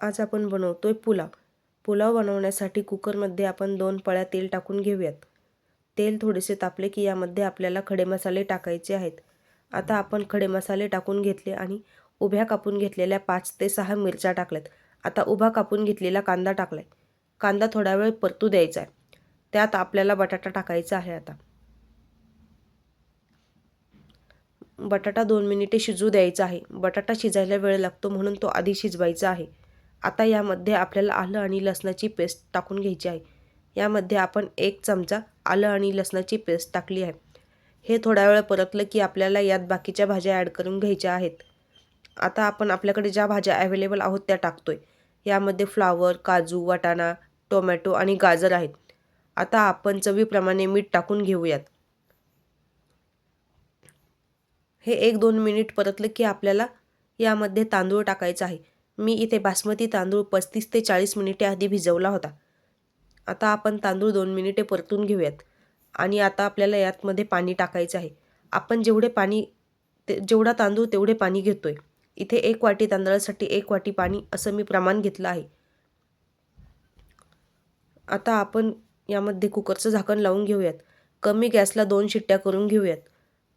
आज आपण बनवतोय पुलाव. पुलाव बनवण्यासाठी कुकरमध्ये आपण दोन पळ्या तेल टाकून घेऊयात. तेल थोडेसे तापले की यामध्ये आपल्याला खडे मसाले टाकायचे आहेत. आता आपण खडे मसाले टाकून घेतले आणि उभ्या कापून घेतलेल्या पाच ते सहा मिरच्या टाकल्यात. आता उभा कापून घेतलेला कांदा टाकलाय. कांदा थोडा वेळ परतू द्यायचा आहे. त्यात आपल्याला बटाटा टाकायचा आहे आता. बटाटा दोन मिनिटे शिजू द्यायचा आहे. बटाटा शिजायला वेळ लागतो म्हणून तो आधी शिजवायचा आहे. आता यामध्ये आपल्याला आलं आणि लसणाची पेस्ट टाकून घ्यायची आहे. यामध्ये आपण एक चमचा आलं आणि लसणाची पेस्ट टाकली आहे. हे थोड्या वेळ परतलं की आपल्याला यात बाकीच्या भाज्या ॲड करून घ्यायच्या आहेत. आता आपण आपल्याकडे ज्या भाज्या अवेलेबल आहोत त्या टाकतोय. यामध्ये फ्लावर काजू वाटाणा टोमॅटो आणि गाजर आहेत. आता आपण चवीप्रमाणे मीठ टाकून घेऊयात. हे एक दोन मिनिट परतलं की आपल्याला यामध्ये तांदूळ टाकायचा आहे. मी इथे बासमती तांदूळ पस्तीस ते चाळीस मिनिटे आधी भिजवला होता. आता आपण तांदूळ दोन मिनिटे परतून घेऊयात. आणि आता आपल्याला यातमध्ये पाणी टाकायचं आहे. आपण जेवढे पाणी ते जेवढा तांदूळ तेवढे पाणी घेतो आहे इथे एक वाटी तांदळासाठी एक वाटी पाणी असं मी प्रमाण घेतलं आहे. आता आपण यामध्ये कुकरचं झाकण लावून घेऊयात. कमी गॅसला दोन शिट्ट्या करून घेऊयात.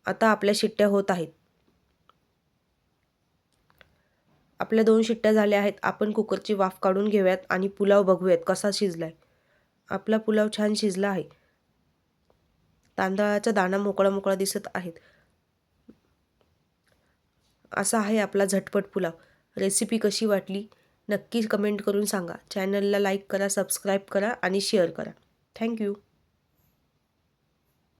आता आपल्या शिट्ट्या होत आहेत. आपल्या दोन शिट्ट्या झाल्या आहेत. आपण कुकरची वाफ काढून घेऊयात आणि पुलाव बघूयात कसा शिजला आहे आपला पुलाव छान शिजला आहे. तांदळाचा दाणा मोकळा मोकळा दिसत आहेत. असा आहे आपला झटपट पुलाव. रेसिपी कशी वाटली? नक्की कमेंट करून सांगा. चॅनलला लाईक करा सबस्क्राईब करा आणि शेअर करा. थँक्यू